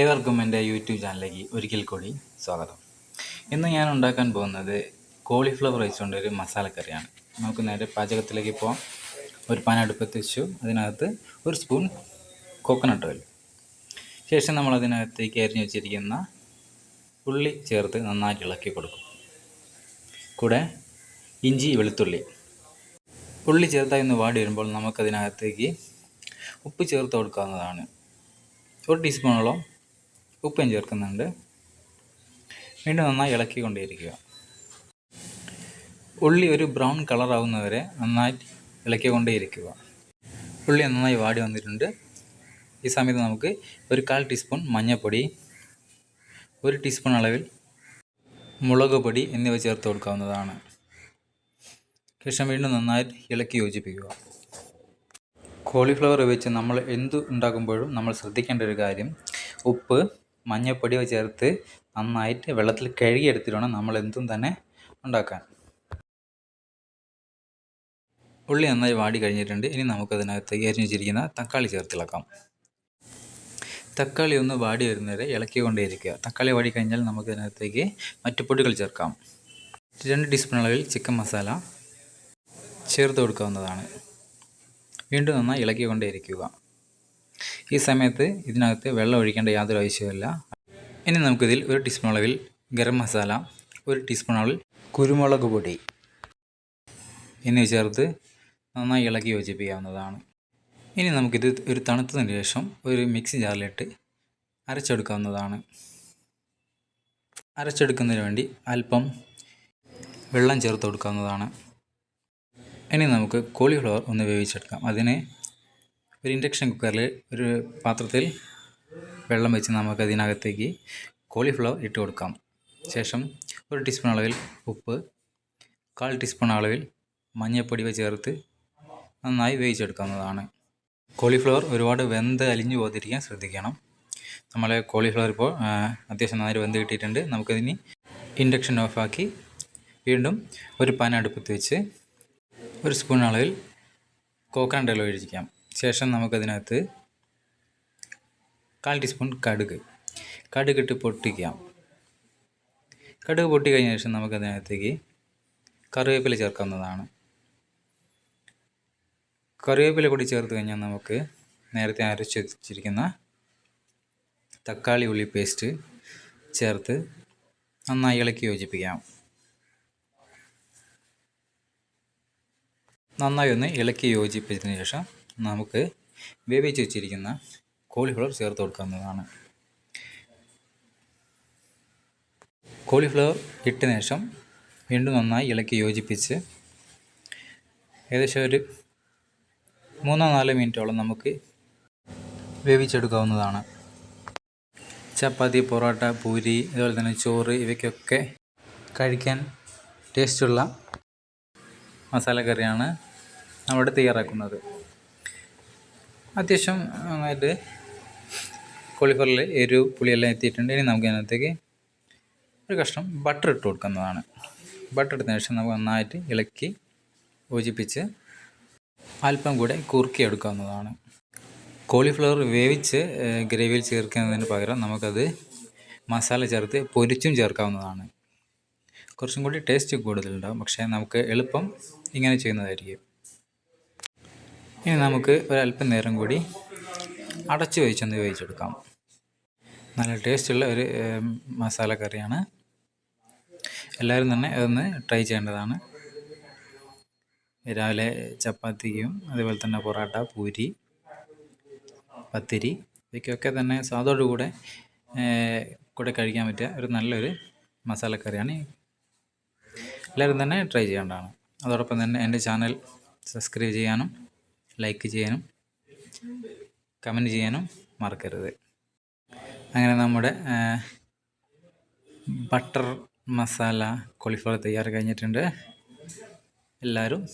ഏവർക്കും എന്റെ യൂട്യൂബ് ചാനലിലേക്ക് ഒരിക്കൽ കൂടി സ്വാഗതം. ഇന്ന് ഞാൻ ഉണ്ടാക്കാൻ പോകുന്നത് കോളിഫ്ലവർ റൈസ് വെച്ചുകൊണ്ട് ഒരു മസാലക്കറിയാണ് നമുക്ക് നേരെ പാചകത്തിലേക്ക് പോകാം ഒരു പാൻ അടുപ്പത്ത് വെച്ചു. അതിനകത്ത് ഒരു സ്പൂൺ കോക്കനട്ട് ഓയിൽ ശേഷം നമ്മൾ അതിനകത്തേക്ക് അരിഞ്ഞു വെച്ചിരിക്കുന്ന ഉള്ളി ചേർത്ത് നന്നായിട്ട് ഇളക്കി കൊടുക്കും. കൂടെ ഇഞ്ചി വെളുത്തുള്ളി. ഉള്ളി ചേർത്തായി ഒന്ന് വാടി വരുമ്പോൾ നമുക്കതിനകത്തേക്ക് ഉപ്പ് ചേർത്ത് കൊടുക്കാവുന്നതാണ്. ഒരു ടീസ്പൂണോളം ഉപ്പ് ചേർക്കുന്നുണ്ട്. വീണ്ടും നന്നായി ഇളക്കിക്കൊണ്ടേയിരിക്കുക. ഉള്ളി ഒരു ബ്രൗൺ കളറാവുന്നവരെ നന്നായി ഇളക്കിക്കൊണ്ടേയിരിക്കുക. ഉള്ളി നന്നായി വാടി വന്നിട്ടുണ്ട്. ഈ സമയത്ത് നമുക്ക് ഒരു കാൽ ടീസ്പൂൺ മഞ്ഞൾപ്പൊടി ഒരു ടീസ്പൂൺ അളവിൽ മുളക് പൊടി എന്നിവ ചേർത്ത് കൊടുക്കാവുന്നതാണ്. ശേഷം വീണ്ടും നന്നായി ഇളക്കി യോജിപ്പിക്കുക. കോളിഫ്ലവർ വെച്ച് നമ്മൾ എന്ത് ഉണ്ടാക്കുമ്പോഴും നമ്മൾ ശ്രദ്ധിക്കേണ്ട ഒരു കാര്യം ഉപ്പ് മഞ്ഞൾപ്പൊടി ചേർത്ത് നന്നായിട്ട് വെള്ളത്തിൽ കഴുകിയെടുത്തിട്ട് വേണം നമ്മൾ എന്തും തന്നെ ഉണ്ടാക്കാൻ ഉള്ളി നന്നായി വാടി കഴിഞ്ഞിട്ടുണ്ട്. ഇനി നമുക്കതിനകത്തേക്ക് അരിഞ്ഞു വെച്ചിരിക്കുന്ന തക്കാളി ചേർത്തിളക്കാം. തക്കാളി ഒന്ന് വാടി വരുന്നവരെ ഇളക്കിക്കൊണ്ടേയിരിക്കുക. തക്കാളി വാടി കഴിഞ്ഞാൽ നമുക്ക് നമുക്കതിനകത്തേക്ക് മറ്റു പൊടികൾ ചേർക്കാം. രണ്ട് ടീസ്പൂൺ അളവിൽ ചിക്കൻ മസാല ചേർത്ത് കൊടുക്കാവുന്നതാണ്. വീണ്ടും നന്നായി ഇളക്കിക്കൊണ്ടേയിരിക്കുക. ഈ സമയത്ത് ഇതിനകത്ത് വെള്ളം ഒഴിക്കേണ്ട യാതൊരു ആവശ്യവുമില്ല. ഇനി നമുക്കിതിൽ ഒരു ടീസ്പൂൺ അളവിൽ ഗരം മസാല ഒരു ടീസ്പൂൺ അളവിൽ കുരുമുളക് പൊടി എന്നിവ ചേർത്ത് നന്നായി ഇളക്കി യോജിപ്പിക്കാവുന്നതാണ്. ഇനി നമുക്കിത് ഒരു തണുത്തതിന് ശേഷം ഒരു മിക്സി ജാറിലിട്ട് അരച്ചെടുക്കാവുന്നതാണ്. അരച്ചെടുക്കുന്നതിന് വേണ്ടി അല്പം വെള്ളം ചേർത്ത് കൊടുക്കാവുന്നതാണ്. ഇനി നമുക്ക് കോളിഫ്ലവർ ഒന്ന് വേവിച്ചെടുക്കാം. അതിന് ഒരു ഇൻഡക്ഷൻ കുക്കറിൽ ഒരു പാത്രത്തിൽ വെള്ളം വെച്ച് നമുക്ക് അതിനകത്തേക്ക് കോളിഫ്ലവർ ഇട്ട് കൊടുക്കാം. ശേഷം ഒരു ടീസ്പൂൺ അളവിൽ ഉപ്പ് കാൽ ടീസ്പൂൺ അളവിൽ മഞ്ഞൾപ്പൊടി ചേർത്ത് നന്നായി വേവിച്ചെടുക്കാവുന്നതാണ്. കോളിഫ്ലവർ ഒരുപാട് വെന്ത് അലിഞ്ഞു പോകാതിരിക്കാൻ ശ്രദ്ധിക്കണം. നമ്മളെ കോളിഫ്ലവർ ഇപ്പോൾ അത്യാവശ്യം നന്നായി വെന്ത് കിട്ടിയിട്ടുണ്ട്. നമുക്കതിന് ഇൻഡക്ഷൻ ഓഫാക്കി വീണ്ടും ഒരു പാൻ അടുപ്പത്ത് വെച്ച് ഒരു സ്പൂൺ അളവിൽ കോക്കനട്ട് ഓയിൽ ഒഴിക്കാം. ശേഷം നമുക്കതിനകത്ത് കാൽ ടീസ്പൂൺ കടുക്. കടുകിട്ട് പൊട്ടിക്കാം. കടുക് പൊട്ടി കഴിഞ്ഞ ശേഷം നമുക്കതിനകത്തേക്ക് കറിവേപ്പില ചേർക്കാവുന്നതാണ്. കറിവേപ്പില കൂടി ചേർത്ത് കഴിഞ്ഞാൽ നമുക്ക് നേരത്തെ അരച്ച് വെച്ചിരിക്കുന്ന തക്കാളി ഉള്ളി പേസ്റ്റ് ചേർത്ത് നന്നായി ഇളക്കി യോജിപ്പിക്കാം. നന്നായി ഒന്ന് ഇളക്കി യോജിപ്പിച്ചതിന് ശേഷം നമുക്ക് വേവിച്ച് വെച്ചിരിക്കുന്ന കോളിഫ്ലവർ ചേർത്ത് കൊടുക്കാവുന്നതാണ്. കോളിഫ്ലവർ ഇട്ടതിന് ശേഷം വീണ്ടും നന്നായി ഇളക്കി യോജിപ്പിച്ച് ഏകദേശം ഒരു മൂന്നോ നാലോ മിനിറ്റോളം നമുക്ക് വേവിച്ചെടുക്കാവുന്നതാണ്. ചപ്പാത്തി പൊറോട്ട പൂരി അതുപോലെ തന്നെ ചോറ് ഇവയ്ക്കൊക്കെ കഴിക്കാൻ ടേസ്റ്റുള്ള മസാലക്കറിയാണ് നമ്മൾ തയ്യാറാക്കുന്നത്. അത്യാവശ്യം നന്നായിട്ട് കോളിഫ്ലവറിൽ എരിവ് പുളിയെല്ലാം എത്തിയിട്ടുണ്ട്. ഇനി നമുക്ക് അതിനകത്തേക്ക് ഒരു കഷ്ണം ബട്ടർ ഇട്ട് കൊടുക്കുന്നതാണ്. ബട്ടർ ഇട്ടതിന് ശേഷം നമുക്ക് നന്നായിട്ട് ഇളക്കി യോജിപ്പിച്ച് അല്പം കൂടെ കുറുക്കി എടുക്കാവുന്നതാണ് കോളിഫ്ലവർ വേവിച്ച് ഗ്രേവിയിൽ ചേർക്കുന്നതിന് പകരം നമുക്കത് മസാല ചേർത്ത് പൊരിച്ചും ചേർക്കാവുന്നതാണ്. കുറച്ചും കൂടി ടേസ്റ്റ് കൂടുതലുണ്ടാകും പക്ഷേ നമുക്ക് എളുപ്പം ഇങ്ങനെ ചെയ്യുന്നതായിരിക്കും. ഇനി നമുക്ക് ഒരല്പം നേരം കൂടി അടച്ചു വെച്ചൊന്ന് വേവിച്ചെടുക്കാം. നല്ല ടേസ്റ്റുള്ള ഒരു മസാല കറിയാണ്. എല്ലാവരും തന്നെ അതൊന്ന് ട്രൈ ചെയ്യേണ്ടതാണ്. രാവിലെ ചപ്പാത്തിക്കും അതുപോലെ തന്നെ പൊറോട്ട പൂരി പത്തിരി ഇവയ്ക്കൊക്കെ തന്നെ സ്വാദോടു കൂടെ കൂടെ കഴിക്കാൻ പറ്റിയ ഒരു നല്ലൊരു മസാലക്കറിയാണ് എല്ലാവരും തന്നെ ട്രൈ ചെയ്യേണ്ടതാണ്. അതോടൊപ്പം തന്നെ എന്റെ ചാനൽ സബ്സ്ക്രൈബ് ചെയ്യാനും ലൈക്ക് ചെയ്യാനും കമന്റ് ചെയ്യാനും മറക്കരുത്. അങ്ങനെ നമ്മുടെ ബട്ടർ മസാല കോളിഫ്ലവർ തയ്യാറ് കഴിഞ്ഞിട്ടുണ്ട്. എല്ലാവരും